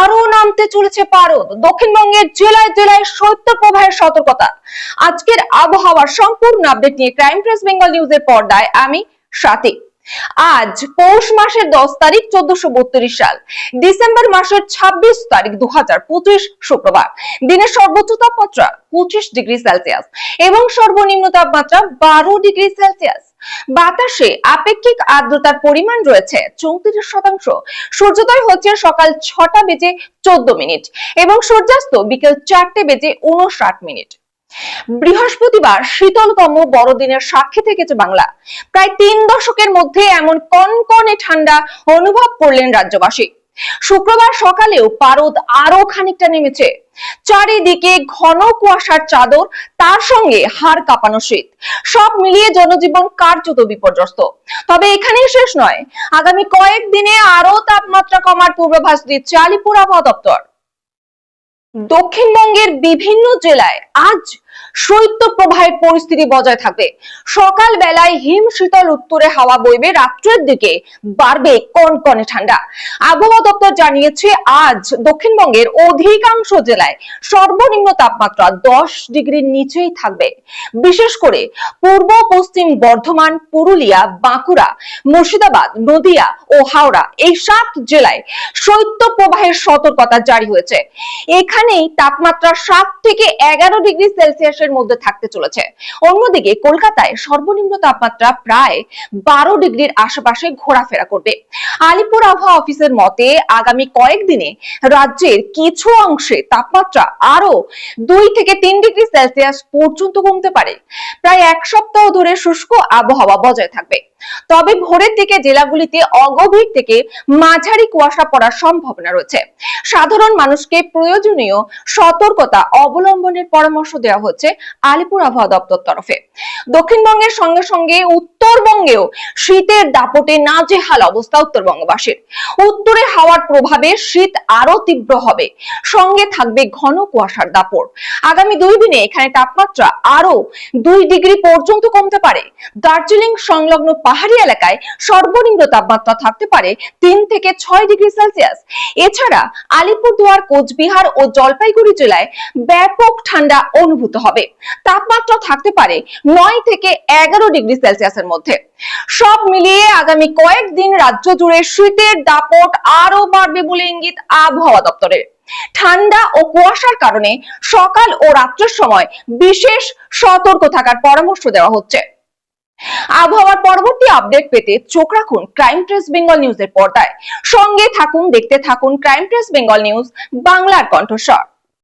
আরও নামতে চলেছে পারদ। দক্ষিণবঙ্গের জেলায় জেলায় শৈত্যপ্রবাহের সতর্কতা। আজকের আবহাওয়ার সম্পূর্ণ আপডেট নিয়ে ক্রাইম প্রেস বেঙ্গল নিউজের পর্দায় আমি স্বাতি। আজ পৌষ মাসের দশ তারিখ, চোদ্দশো বত্রিশ সাল। ডিসেম্বর মাসের ছাব্বিশ তারিখ দু পঁচিশ শুক্রবার। দিনের সর্বোচ্চ তাপমাত্রা পঁচিশ ডিগ্রি সেলসিয়াস এবং সর্বনিম্ন তাপমাত্রা বারো ডিগ্রি সেলসিয়াস। বাতাসে আপেক্ষিক আর্দ্রতার পরিমাণ রয়েছে চৌত্রিশ শতাংশ। সূর্যোদয় হচ্ছে সকাল ছটা বেজে চোদ্দ মিনিট এবং সূর্যাস্ত বিকেল চারটে বেজে উনষাট মিনিট। বৃহস্পতিবার শীতলতম বড়দিনের সাক্ষী থেকেছে বাংলা। প্রায় তিন দশকের মধ্যে এমন কনকনে ঠান্ডা অনুভব করলেন রাজ্যবাসী। শুক্রবার সকালেও পারদ আরও খানিকটা নেমেছে। চারিদিকে ঘন কুয়াশার চাদর, তার সঙ্গে হাড় কাঁপানো শীত। সব মিলিয়ে জনজীবন কার্যত বিপর্যস্ত। তবে এখানেই শেষ নয়। আগামী কয়েক দিনে আরও তাপমাত্রা কমার পূর্বাভাস দিচ্ছে আলিপুর আবহাওয়া দপ্তর। দক্ষিণবঙ্গের বিভিন্ন জেলায় আজ শৈত্য প্রবাহের পরিস্থিতি বজায় থাকবে। সকাল বেলায় হিম শীতল উত্তরে হাওয়া বইবে, রাত্রের দিকে বাড়বে কনকনে ঠান্ডা। আবহাওয়া দপ্তর জানিয়েছে, আজ দক্ষিণবঙ্গের অধিকাংশ জেলায় সর্বনিম্ন তাপমাত্রা দশ ডিগ্রির নিচেই থাকবে। বিশেষ করে পূর্ব, পশ্চিম বর্ধমান, পুরুলিয়া, বাঁকুড়া, মুর্শিদাবাদ, নদিয়া ও হাওড়া এই সাত জেলায় শৈত্য প্রবাহের সতর্কতা জারি হয়েছে। এখানেই তাপমাত্রা সাত থেকে এগারো ডিগ্রি সেলসিয়াসের মধ্যে থাকতে চলেছে। অন্যদিকে কলকাতায় সর্বনিম্ন তাপমাত্রা প্রায় বারো ডিগ্রির আশেপাশে ঘোরাফেরা করবে। আলিপুর আবহাওয়া অফিসের মতে আগামী কয়েকদিনে রাজ্যের কিছু অংশে তাপমাত্রা আরও দুই থেকে তিন ডিগ্রি সেলসিয়াস পর্যন্ত কমতে পারে। প্রায় এক সপ্তাহ ধরে শুষ্ক আবহাওয়া বজায় থাকবে। তবে ভোরের দিকে জেলাগুলিতে অগভীর থেকে মাঝারি কুয়াশা পড়ার সম্ভাবনা রয়েছে। সাধারণ মানুষকে প্রয়োজনীয় সতর্কতা অবলম্বনের পরামর্শ দেওয়া হচ্ছে আলিপুর আবহাওয়া দপ্তর তরফে। দক্ষিণবঙ্গের সঙ্গে সঙ্গে উত্তরবঙ্গেও শীতের দাপটে নাজেহাল অবস্থা উত্তরবঙ্গবাসীর। উত্তরে হাওয়ার প্রভাবে শীত আরও তীব্র হবে। সঙ্গে থাকবে ঘন কুয়াশার দাপট। আগামী দুই দিনে এখানে তাপমাত্রা আরও দুই ডিগ্রি পর্যন্ত কমতে পারে। দার্জিলিং সংলগ্ন পাহাড়ি এলাকায় সর্বনিম্ন তাপমাত্রা থাকতে পারে তিন থেকে ছয় ডিগ্রি সেলসিয়াস। এছাড়া আলিপুরদুয়ার, কোচবিহার ও জলপাইগুড়ি জেলায় ব্যাপক ঠান্ডা অনুভূত হবে। তাপমাত্রা থাকতে পারে নয় থেকে এগারো ডিগ্রি সেলসিয়াসের মধ্যে। সব মিলিয়ে আগামী কয়েকদিন রাজ্য জুড়ে শীতের দাপট আরও বাড়বে বলে ইঙ্গিত আবহাওয়া দপ্তরের। ঠান্ডা ও কুয়াশার কারণে সকাল ও রাত্রের সময় বিশেষ সতর্ক থাকার পরামর্শ দেওয়া হচ্ছে। আবহাওয়ার পরবর্তী আপডেট পেতে চোখ রাখুন ক্রাইম প্রেস বেঙ্গল নিউজের পর্দায়। সঙ্গে থাকুন, দেখতে থাকুন ক্রাইম প্রেস বেঙ্গল নিউজ বাংলার কণ্ঠস্বর।